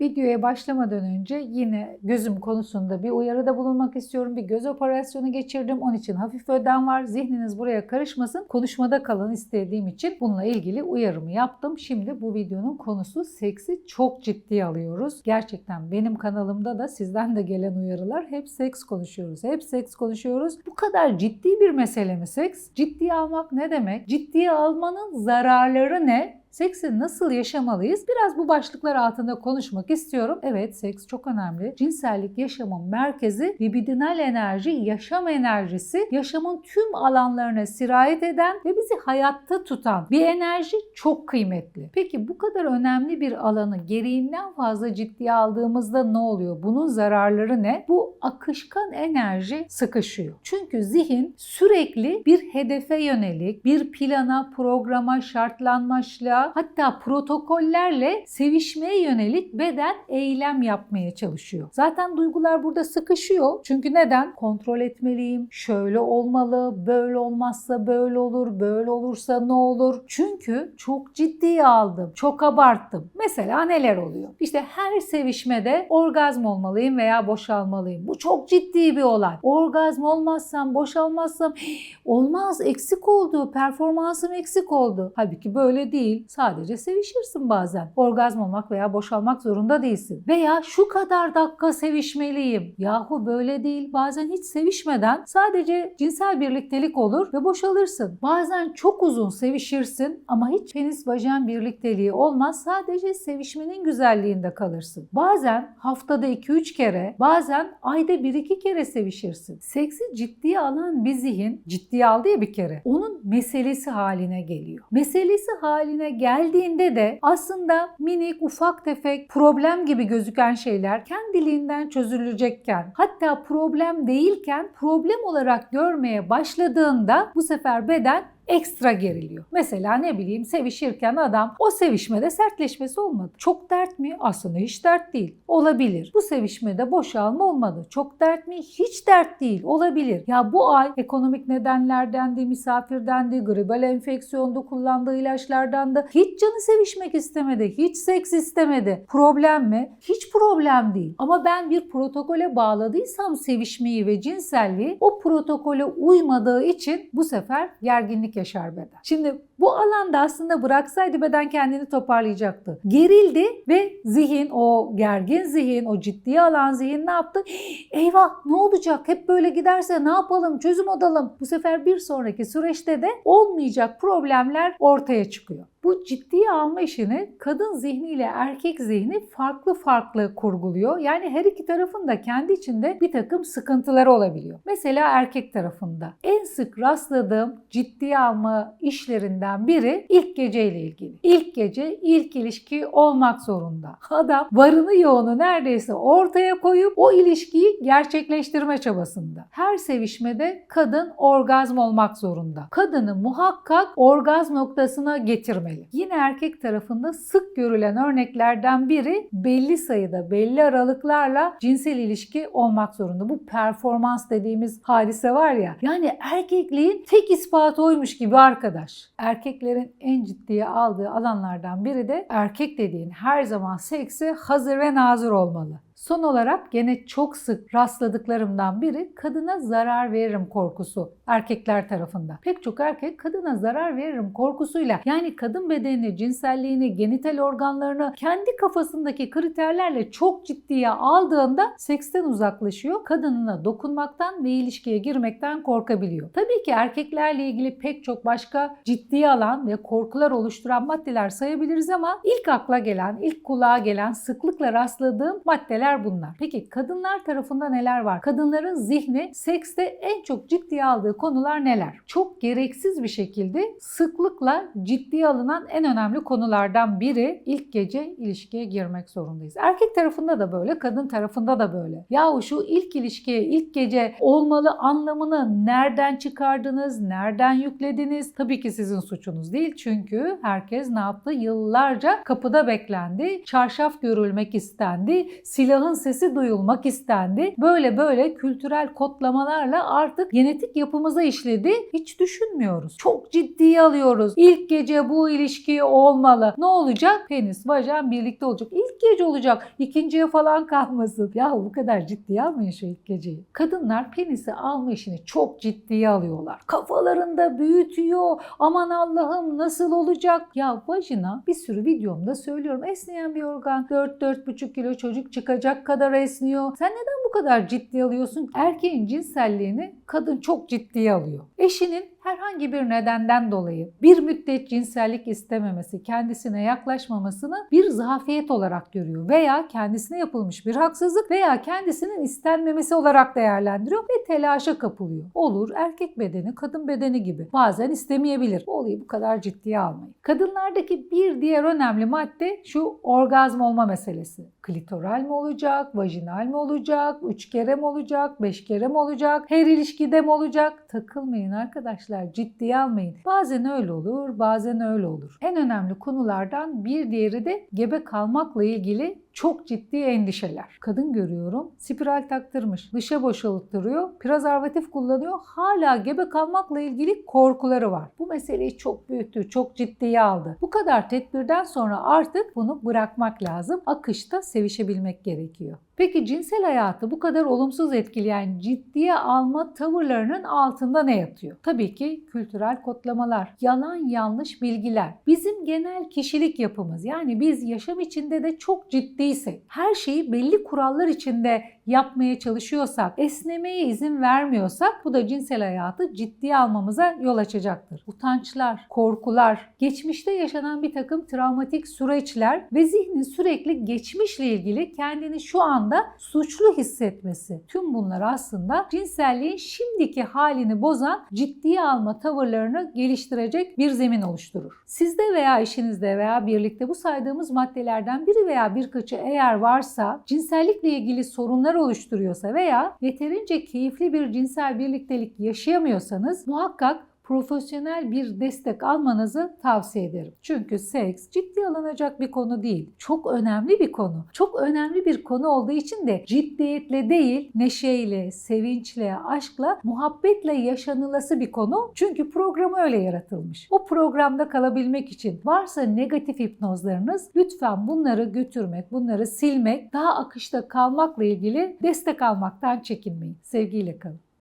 Videoya başlamadan önce yine gözüm konusunda bir uyarıda bulunmak istiyorum. Bir göz operasyonu geçirdim. Onun için hafif ödem var. Zihniniz buraya karışmasın. Konuşmada kalın istediğim için bununla ilgili uyarımı yaptım. Şimdi bu videonun konusu seksi çok ciddiye alıyoruz. Gerçekten benim kanalımda da sizden de gelen uyarılar hep seks konuşuyoruz. Hep seks konuşuyoruz. Bu kadar ciddi bir mesele mi seks? Ciddiye almak ne demek? Ciddiye almanın zararları ne? Seksi nasıl yaşamalıyız? Biraz bu başlıklar altında konuşmak istiyorum. Evet seks çok önemli. Cinsellik yaşamın merkezi, libidinal enerji, yaşam enerjisi, yaşamın tüm alanlarına sirayet eden ve bizi hayatta tutan bir enerji çok kıymetli. Peki bu kadar önemli bir alanı gereğinden fazla ciddiye aldığımızda ne oluyor? Bunun zararları ne? Bu akışkan enerji sıkışıyor. Çünkü zihin sürekli bir hedefe yönelik, bir plana, programa, şartlanmaşla hatta protokollerle sevişmeye yönelik beden eylem yapmaya çalışıyor. Zaten duygular burada sıkışıyor. Çünkü neden? Kontrol etmeliyim, şöyle olmalı, böyle olmazsa böyle olur, böyle olursa ne olur? Çünkü çok ciddiye aldım, çok abarttım. Mesela neler oluyor? İşte her sevişmede orgazm olmalıyım veya boşalmalıyım. Bu çok ciddi bir olay. Orgazm olmazsam, boşalmazsam olmaz, eksik oldu, performansım eksik oldu. Halbuki böyle değil. Sadece sevişirsin bazen. Orgazm olmak veya boşalmak zorunda değilsin. Veya şu kadar dakika sevişmeliyim. Yahu böyle değil. Bazen hiç sevişmeden sadece cinsel birliktelik olur ve boşalırsın. Bazen çok uzun sevişirsin ama hiç penis vajen birlikteliği olmaz. Sadece sevişmenin güzelliğinde kalırsın. Bazen haftada 2-3 kere, bazen ayda 1-2 kere sevişirsin. Seksi ciddiye alan bir zihin, ciddiye aldı ya bir kere, onun meselesi haline geliyor. Meselesi haline geldiğinde de aslında minik, ufak tefek, problem gibi gözüken şeyler kendiliğinden çözülecekken, hatta problem değilken problem olarak görmeye başladığında bu sefer beden ekstra geriliyor. Mesela ne bileyim sevişirken adam o sevişmede sertleşmesi olmadı. Çok dert mi? Aslında hiç dert değil. Olabilir. Bu sevişmede boşalma olmadı. Çok dert mi? Hiç dert değil. Olabilir. Ya bu ay ekonomik nedenlerdendi, misafirdendi, gribal enfeksiyonda kullandığı ilaçlardan da hiç canı sevişmek istemedi. Hiç seks istemedi. Problem mi? Hiç problem değil. Ama ben bir protokole bağladıysam sevişmeyi ve cinselliği o protokole uymadığı için bu sefer gerginlik yaşar beden. Şimdi bu alanda aslında bıraksaydı beden kendini toparlayacaktı. Gerildi ve zihin, o gergin zihin, o ciddiye alan zihin ne yaptı? Eyvah ne olacak? Hep böyle giderse ne yapalım? Çözüm odalım. Bu sefer bir sonraki süreçte de olmayacak problemler ortaya çıkıyor. Bu ciddiye alma işini kadın zihniyle erkek zihni farklı farklı kurguluyor. Yani her iki tarafın da kendi içinde bir takım sıkıntıları olabiliyor. Mesela erkek tarafında en sık rastladığım ciddiye alma işlerinden biri ilk geceyle ilgili. İlk gece ilk ilişki olmak zorunda. Adam varını yoğunu neredeyse ortaya koyup o ilişkiyi gerçekleştirme çabasında. Her sevişmede kadın orgazm olmak zorunda. Kadını muhakkak orgazm noktasına getirmeli. Yine erkek tarafında sık görülen örneklerden biri belli sayıda, belli aralıklarla cinsel ilişki olmak zorunda. Bu performans dediğimiz hadise var ya. Yani erkekliğin tek ispatı oymuş gibi arkadaş. Erkeklerin en ciddiye aldığı alanlardan biri de erkek dediğin her zaman seksi hazır ve nazır olmalı. Son olarak gene çok sık rastladıklarımdan biri kadına zarar veririm korkusu erkekler tarafından. Pek çok erkek kadına zarar veririm korkusuyla yani kadın bedenini, cinselliğini, genital organlarını kendi kafasındaki kriterlerle çok ciddiye aldığında seksten uzaklaşıyor. Kadınına dokunmaktan ve ilişkiye girmekten korkabiliyor. Tabii ki erkeklerle ilgili pek çok başka ciddiye alan ve korkular oluşturan maddeler sayabiliriz ama ilk akla gelen, ilk kulağa gelen, sıklıkla rastladığım maddeler bunlar. Peki kadınlar tarafında neler var? Kadınların zihni sekste en çok ciddiye aldığı konular neler? Çok gereksiz bir şekilde sıklıkla ciddiye alınan en önemli konulardan biri ilk gece ilişkiye girmek zorundayız. Erkek tarafında da böyle, kadın tarafında da böyle. Yahu şu ilk ilişkiye, ilk gece olmalı anlamını nereden çıkardınız, nereden yüklediniz? Tabii ki sizin suçunuz değil. Çünkü herkes ne yaptı? Yıllarca kapıda beklendi. Çarşaf görülmek istendi. Silah Siyahın sesi duyulmak istendi. Böyle böyle kültürel kodlamalarla artık genetik yapımıza işledi. Hiç düşünmüyoruz. Çok ciddiye alıyoruz. İlk gece bu ilişki olmalı. Ne olacak? Penis, vajen birlikte olacak. İlk gece olacak. İkinciye falan kalmasın. Ya bu kadar ciddiye almayın şu ilk geceyi. Kadınlar penisi alma işini çok ciddiye alıyorlar. Kafalarında büyütüyor. Aman Allah'ım nasıl olacak? Ya vajina bir sürü videomda söylüyorum. Esneyen bir organ. 4-4,5 kilo çocuk çıkacak kadar esniyor. Sen neden bu kadar ciddiye alıyorsun? Erkeğin cinselliğini kadın çok ciddiye alıyor. Eşinin herhangi bir nedenden dolayı bir müddet cinsellik istememesi, kendisine yaklaşmamasını bir zafiyet olarak görüyor veya kendisine yapılmış bir haksızlık veya kendisinin istenmemesi olarak değerlendiriyor ve telaşa kapılıyor. Olur erkek bedeni kadın bedeni gibi. Bazen istemeyebilir. Bu olayı bu kadar ciddiye almayın. Kadınlardaki bir diğer önemli madde şu orgazm olma meselesi. Klitoral mi olacak, vajinal mi olacak, üç kere mi olacak, beş kere mi olacak, her ilişkide mi olacak? Takılmayın arkadaşlar, ciddiye almayın. Bazen öyle olur, bazen öyle olur. En önemli konulardan bir diğeri de gebe kalmakla ilgili çok ciddi endişeler. Kadın görüyorum spiral taktırmış, dışa boşalttırıyor, prezervatif kullanıyor. Hala gebe kalmakla ilgili korkuları var. Bu meseleyi çok büyüttü, çok ciddiye aldı. Bu kadar tedbirden sonra artık bunu bırakmak lazım. Akışta sevişebilmek gerekiyor. Peki cinsel hayatı bu kadar olumsuz etkileyen ciddiye alma tavırlarının altında ne yatıyor? Tabii ki kültürel kodlamalar, yalan yanlış bilgiler, bizim genel kişilik yapımız. Yani biz yaşam içinde de çok ciddiysek, her şeyi belli kurallar içinde yapmaya çalışıyorsak, esnemeye izin vermiyorsak bu da cinsel hayatı ciddiye almamıza yol açacaktır. Utançlar, korkular, geçmişte yaşanan bir takım travmatik süreçler ve zihnin sürekli geçmişle ilgili kendini şu anda suçlu hissetmesi. Tüm bunlar aslında cinselliğin şimdiki halini bozan ciddiye alma tavırlarını geliştirecek bir zemin oluşturur. Sizde veya eşinizde veya birlikte bu saydığımız maddelerden biri veya birkaçı eğer varsa, cinsellikle ilgili sorunlar oluşturuyorsa veya yeterince keyifli bir cinsel birliktelik yaşayamıyorsanız muhakkak profesyonel bir destek almanızı tavsiye ederim. Çünkü seks ciddi alınacak bir konu değil. Çok önemli bir konu. Çok önemli bir konu olduğu için de ciddiyetle değil, neşeyle, sevinçle, aşkla, muhabbetle yaşanılası bir konu. Çünkü programı öyle yaratılmış. O programda kalabilmek için varsa negatif hipnozlarınız lütfen bunları götürmek, bunları silmek, daha akışta kalmakla ilgili destek almaktan çekinmeyin. Sevgiyle kalın.